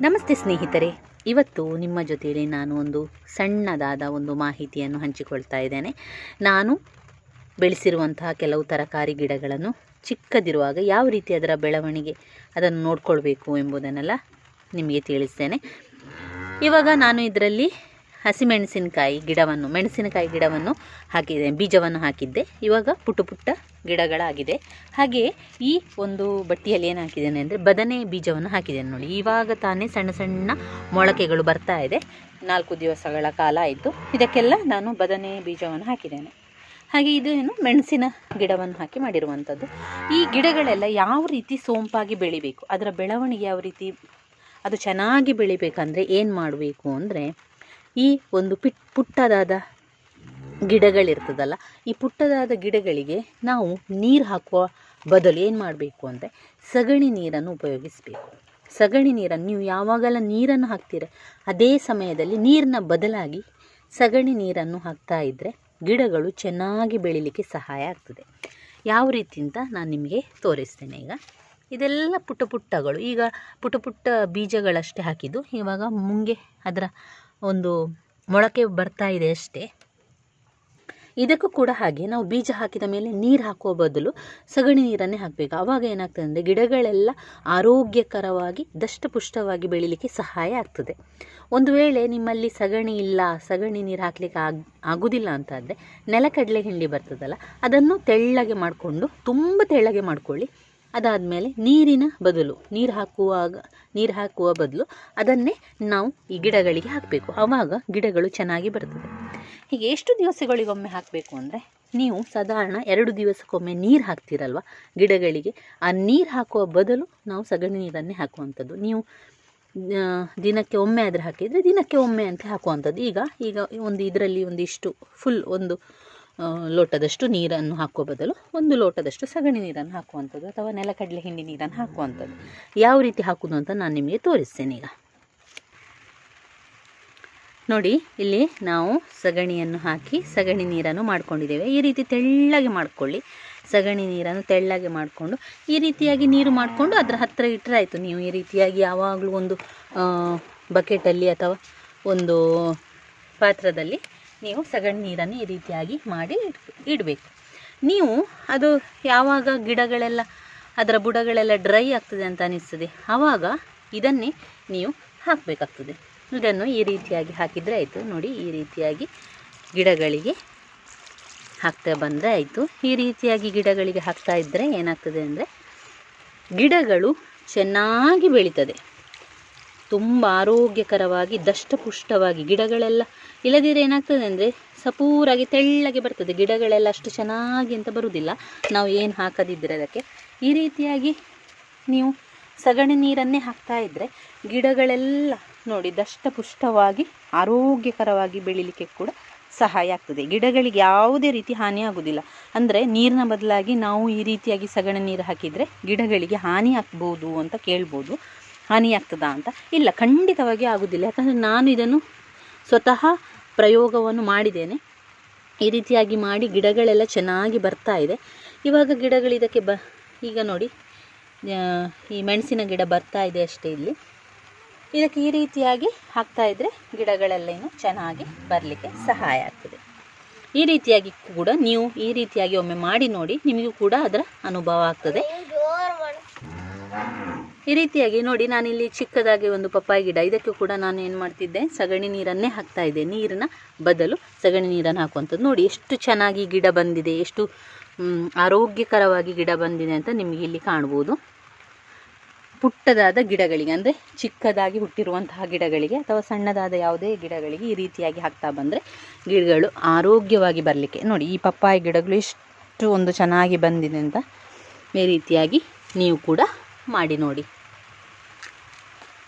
ನಮಸ್ತೆ ಸ್ನೇಹಿತರೆ. ಇವತ್ತು ನಿಮ್ಮ ಜೊತೆಯಲ್ಲಿ ನಾನು ಒಂದು ಸಣ್ಣದಾದ ಒಂದು ಮಾಹಿತಿಯನ್ನು ಹಂಚಿಕೊಳ್ತಾ ಇದ್ದೇನೆ. ನಾನು ಬೆಳೆಸಿರುವಂತಹ ಕೆಲವು ತರಕಾರಿ ಗಿಡಗಳನ್ನು ಚಿಕ್ಕದಿರುವಾಗ ಯಾವ ರೀತಿ ಅದರ ಬೆಳವಣಿಗೆ ಅದನ್ನು ನೋಡ್ಕೊಳ್ಬೇಕು ಎಂಬುದನ್ನೆಲ್ಲ ನಿಮಗೆ ತಿಳಿಸ್ತೇನೆ. ಇವಾಗ ನಾನು ಇದರಲ್ಲಿ ಹಸಿಮೆಣಸಿನಕಾಯಿ ಗಿಡವನ್ನು, ಮೆಣಸಿನಕಾಯಿ ಗಿಡವನ್ನು ಹಾಕಿದೆ, ಬೀಜವನ್ನು ಹಾಕಿದ್ದೆ. ಇವಾಗ ಪುಟ್ಟ ಪುಟ್ಟ ಗಿಡಗಳಾಗಿದೆ. ಹಾಗೆಯೇ ಈ ಒಂದು ಬಟ್ಟಿಯಲ್ಲಿ ಏನು ಹಾಕಿದ್ದೇನೆ ಅಂದರೆ ಬದನೆ ಬೀಜವನ್ನು ಹಾಕಿದ್ದೇನೆ ನೋಡಿ. ಇವಾಗ ತಾನೇ ಸಣ್ಣ ಸಣ್ಣ ಮೊಳಕೆಗಳು ಬರ್ತಾ ಇದೆ. ನಾಲ್ಕು ದಿವಸಗಳ ಕಾಲ ಆಯಿತು. ಇದಕ್ಕೆಲ್ಲ ನಾನು ಬದನೆ ಬೀಜವನ್ನು ಹಾಕಿದ್ದೇನೆ. ಹಾಗೆ ಇದು ಏನು ಮೆಣಸಿನ ಗಿಡವನ್ನು ಹಾಕಿ ಮಾಡಿರುವಂಥದ್ದು. ಈ ಗಿಡಗಳೆಲ್ಲ ಯಾವ ರೀತಿ ಸೋಂಪಾಗಿ ಬೆಳಿಬೇಕು, ಅದರ ಬೆಳವಣಿಗೆ ಯಾವ ರೀತಿ, ಅದು ಚೆನ್ನಾಗಿ ಬೆಳಿಬೇಕಂದ್ರೆ ಏನು ಮಾಡಬೇಕು ಅಂದರೆ ಈ ಒಂದು ಪಿಟ್, ಪುಟ್ಟದಾದ ಗಿಡಗಳಿರ್ತದಲ್ಲ, ಈ ಪುಟ್ಟದಾದ ಗಿಡಗಳಿಗೆ ನಾವು ನೀರು ಹಾಕುವ ಬದಲು ಏನು ಮಾಡಬೇಕು ಅಂದರೆ ಸಗಣಿ ನೀರನ್ನು ಉಪಯೋಗಿಸಬೇಕು. ಸಗಣಿ ನೀರನ್ನು, ನೀವು ಯಾವಾಗೆಲ್ಲ ನೀರನ್ನು ಹಾಕ್ತೀರ, ಅದೇ ಸಮಯದಲ್ಲಿ ನೀರಿನ ಬದಲಾಗಿ ಸಗಣಿ ನೀರನ್ನು ಹಾಕ್ತಾ ಇದ್ದರೆ ಗಿಡಗಳು ಚೆನ್ನಾಗಿ ಬೆಳೀಲಿಕ್ಕೆ ಸಹಾಯ ಆಗ್ತದೆ. ಯಾವ ರೀತಿ ಅಂತ ನಾನು ನಿಮಗೆ ತೋರಿಸ್ತೇನೆ ಈಗ. ಇದೆಲ್ಲ ಪುಟ್ಟ ಪುಟ್ಟಗಳು, ಈಗ ಪುಟ್ಟ ಪುಟ್ಟ ಬೀಜಗಳಷ್ಟೇ ಹಾಕಿದ್ದು, ಇವಾಗ ಮುಂಗೆ ಅದರ ಒಂದು ಮೊಳಕೆ ಬರ್ತಾ ಇದೆ ಅಷ್ಟೇ. ಇದಕ್ಕೂ ಕೂಡ ಹಾಗೆ ನಾವು ಬೀಜ ಹಾಕಿದ ಮೇಲೆ ನೀರು ಹಾಕುವ ಬದಲು ಸಗಣಿ ನೀರನ್ನೇ ಹಾಕಬೇಕು. ಆವಾಗ ಏನಾಗ್ತದೆ ಅಂದರೆ ಗಿಡಗಳೆಲ್ಲ ಆರೋಗ್ಯಕರವಾಗಿ ದಷ್ಟಪುಷ್ಟವಾಗಿ ಬೆಳೀಲಿಕ್ಕೆ ಸಹಾಯ ಆಗ್ತದೆ. ಒಂದು ವೇಳೆ ನಿಮ್ಮಲ್ಲಿ ಸಗಣಿ ಇಲ್ಲ, ಸಗಣಿ ನೀರು ಹಾಕಲಿಕ್ಕೆ ಆಗ, ಆಗೋದಿಲ್ಲ ಅಂತಾದರೆ ನೆಲಕಡಲೆ ಹಿಂಡಿ ಬರ್ತದಲ್ಲ, ಅದನ್ನು ತೆಳ್ಳಗೆ ಮಾಡಿಕೊಂಡು ತುಂಬ ತೆಳ್ಳಗೆ ಮಾಡಿಕೊಳ್ಳಿ. ಅದಾದಮೇಲೆ ನೀರಿನ ಬದಲು, ನೀರು ಹಾಕುವಾಗ, ನೀರು ಹಾಕುವ ಬದಲು ಅದನ್ನೇ ನಾವು ಈ ಗಿಡಗಳಿಗೆ ಹಾಕಬೇಕು. ಆವಾಗ ಗಿಡಗಳು ಚೆನ್ನಾಗಿ ಬರ್ತದೆ. ಹೀಗೆ ಎಷ್ಟು ದಿವಸಗಳಿಗೊಮ್ಮೆ ಹಾಕಬೇಕು ಅಂದರೆ ನೀವು ಸಾಧಾರಣ ಎರಡು ದಿವಸಕ್ಕೊಮ್ಮೆ ನೀರು ಹಾಕ್ತೀರಲ್ವ? ಗಿಡಗಳಿಗೆ ಆ ನೀರು ಹಾಕುವ ಬದಲು ನಾವು ಸಗಣಿ ನೀರನ್ನೇ ಹಾಕುವಂಥದ್ದು. ನೀವು ದಿನಕ್ಕೆ ಒಮ್ಮೆ ಆದರೆ ಹಾಕಿದರೆ ದಿನಕ್ಕೆ ಒಮ್ಮೆ ಅಂತ ಹಾಕುವಂಥದ್ದು. ಈಗ ಈಗ ಒಂದು ಇದರಲ್ಲಿ ಒಂದಿಷ್ಟು ಫುಲ್ ಒಂದು ಲೋಟದಷ್ಟು ನೀರನ್ನು ಹಾಕುವ ಬದಲು ಒಂದು ಲೋಟದಷ್ಟು ಸಗಣಿ ನೀರನ್ನು ಹಾಕುವಂಥದ್ದು ಅಥವಾ ನೆಲಕಡಲೆ ಹಿಂಡಿ ನೀರನ್ನು ಹಾಕುವಂಥದ್ದು. ಯಾವ ರೀತಿ ಹಾಕೋದು ಅಂತ ನಾನು ನಿಮಗೆ ತೋರಿಸ್ತೇನೆ ಈಗ. ನೋಡಿ, ಇಲ್ಲಿ ನಾವು ಸಗಣಿಯನ್ನು ಹಾಕಿ ಸಗಣಿ ನೀರನ್ನು ಮಾಡ್ಕೊಂಡಿದ್ದೇವೆ. ಈ ರೀತಿ ತೆಳ್ಳಗೆ ಮಾಡ್ಕೊಳ್ಳಿ. ಸಗಣಿ ನೀರನ್ನು ತೆಳ್ಳಗೆ ಮಾಡಿಕೊಂಡು ಈ ರೀತಿಯಾಗಿ ನೀರು ಮಾಡಿಕೊಂಡು ಅದರ ಹತ್ತಿರ ಇಟ್ಟರೆ ಆಯಿತು. ನೀವು ಈ ರೀತಿಯಾಗಿ ಯಾವಾಗಲೂ ಒಂದು ಬಕೆಟಲ್ಲಿ ಅಥವಾ ಒಂದು ಪಾತ್ರದಲ್ಲಿ ನೀವು ಸಗಣಿ ನೀರನ್ನು ಈ ರೀತಿಯಾಗಿ ಮಾಡಿ ಇಡಬೇಕು. ನೀವು ಅದು ಯಾವಾಗ ಗಿಡಗಳೆಲ್ಲ, ಅದರ ಬುಡಗಳೆಲ್ಲ ಡ್ರೈ ಆಗ್ತದೆ ಅಂತ ಅನಿಸ್ತದೆ, ಆವಾಗ ಇದನ್ನೇ ನೀವು ಹಾಕಬೇಕಾಗ್ತದೆ. ಇದನ್ನು ಈ ರೀತಿಯಾಗಿ ಹಾಕಿದರೆ ಆಯಿತು. ನೋಡಿ, ಈ ರೀತಿಯಾಗಿ ಗಿಡಗಳಿಗೆ ಹಾಕ್ತಾ ಬಂದರೆ ಆಯಿತು. ಈ ರೀತಿಯಾಗಿ ಗಿಡಗಳಿಗೆ ಹಾಕ್ತಾ ಇದ್ದರೆ ಏನಾಗ್ತದೆ ಅಂದರೆ, ಗಿಡಗಳು ಚೆನ್ನಾಗಿ ಬೆಳೀತದೆ. ತುಂಬ ಆರೋಗ್ಯಕರವಾಗಿ, ದಷ್ಟಪುಷ್ಟವಾಗಿ ಗಿಡಗಳೆಲ್ಲ ಇಲ್ಲದಿದ್ದರೆ ಏನಾಗ್ತದೆ ಅಂದರೆ ಸಪೂರಾಗಿ ತೆಳ್ಳಗೆ ಬರ್ತದೆ. ಗಿಡಗಳೆಲ್ಲ ಅಷ್ಟು ಚೆನ್ನಾಗಿ ಅಂತ ಬರುವುದಿಲ್ಲ ನಾವು ಏನು ಹಾಕದಿದ್ದರೆ ಅದಕ್ಕೆ. ಈ ರೀತಿಯಾಗಿ ನೀವು ಸಗಣಿ ನೀರನ್ನೇ ಹಾಕ್ತಾ ಇದ್ದರೆ ಗಿಡಗಳೆಲ್ಲ ನೋಡಿ ದಷ್ಟಪುಷ್ಟವಾಗಿ, ಆರೋಗ್ಯಕರವಾಗಿ ಬೆಳೀಲಿಕ್ಕೆ ಕೂಡ ಸಹಾಯ ಆಗ್ತದೆ. ಗಿಡಗಳಿಗೆ ಯಾವುದೇ ರೀತಿ ಹಾನಿ ಆಗೋದಿಲ್ಲ. ಅಂದರೆ ನೀರಿನ ಬದಲಾಗಿ ನಾವು ಈ ರೀತಿಯಾಗಿ ಸಗಣಿ ನೀರು ಹಾಕಿದರೆ ಗಿಡಗಳಿಗೆ ಹಾನಿ ಆಗ್ಬೋದು ಅಂತ ಕೇಳ್ಬೋದು. ಹಾನಿ ಆಗ್ತದಾ ಅಂತ? ಇಲ್ಲ, ಖಂಡಿತವಾಗಿ ಆಗೋದಿಲ್ಲ. ಯಾಕಂದರೆ ನಾನು ಇದನ್ನು ಸ್ವತಃ ಪ್ರಯೋಗವನ್ನು ಮಾಡಿದ್ದೇನೆ. ಈ ರೀತಿಯಾಗಿ ಮಾಡಿ ಗಿಡಗಳೆಲ್ಲ ಚೆನ್ನಾಗಿ ಬರ್ತಾ ಇದೆ. ಇವಾಗ ಗಿಡಗಳು ಇದಕ್ಕೆ ಬ, ಈಗ ನೋಡಿ ಈ ಮೆಣಸಿನ ಗಿಡ ಬರ್ತಾ ಇದೆ ಅಷ್ಟೇ ಇಲ್ಲಿ. ಇದಕ್ಕೆ ಈ ರೀತಿಯಾಗಿ ಹಾಕ್ತಾ ಇದ್ದರೆ ಗಿಡಗಳೆಲ್ಲ ಇನ್ನು ಚೆನ್ನಾಗಿ ಬರಲಿಕ್ಕೆ ಸಹಾಯ ಆಗ್ತದೆ. ಈ ರೀತಿಯಾಗಿ ಕೂಡ ನೀವು ಈ ರೀತಿಯಾಗಿ ಒಮ್ಮೆ ಮಾಡಿ ನೋಡಿ, ನಿಮಗೂ ಕೂಡ ಅದರ ಅನುಭವ ಆಗ್ತದೆ. ಈ ರೀತಿಯಾಗಿ ನೋಡಿ, ನಾನಿಲ್ಲಿ ಚಿಕ್ಕದಾಗಿ ಒಂದು ಪಪ್ಪಾಯಿ ಗಿಡ. ಇದಕ್ಕೆ ಕೂಡ ನಾನು ಏನು ಮಾಡ್ತಿದ್ದೆ? ಸಗಣಿ ನೀರನ್ನೇ ಹಾಕ್ತಾ ಇದ್ದೆ. ನೀರಿನ ಬದಲು ಸಗಣಿ ನೀರನ್ನು ಹಾಕುವಂಥದ್ದು. ನೋಡಿ, ಎಷ್ಟು ಚೆನ್ನಾಗಿ ಗಿಡ ಬಂದಿದೆ. ಎಷ್ಟು ಆರೋಗ್ಯಕರವಾಗಿ ಗಿಡ ಬಂದಿದೆ ಅಂತ ನಿಮಗೆ ಇಲ್ಲಿ ಕಾಣ್ಬೋದು. ಪುಟ್ಟದಾದ ಗಿಡಗಳಿಗೆ, ಅಂದರೆ ಚಿಕ್ಕದಾಗಿ ಹುಟ್ಟಿರುವಂತಹ ಗಿಡಗಳಿಗೆ ಅಥವಾ ಸಣ್ಣದಾದ ಯಾವುದೇ ಗಿಡಗಳಿಗೆ ಈ ರೀತಿಯಾಗಿ ಹಾಕ್ತಾ ಬಂದರೆ ಗಿಡಗಳು ಆರೋಗ್ಯವಾಗಿ ಬರಲಿಕ್ಕೆ. ನೋಡಿ, ಈ ಪಪ್ಪಾಯಿ ಗಿಡಗಳು ಎಷ್ಟು ಒಂದು ಚೆನ್ನಾಗಿ ಬಂದಿದೆ ಅಂತ ಈ ರೀತಿಯಾಗಿ ನೀವು ಕೂಡ ಮಾಡಿ ನೋಡಿ.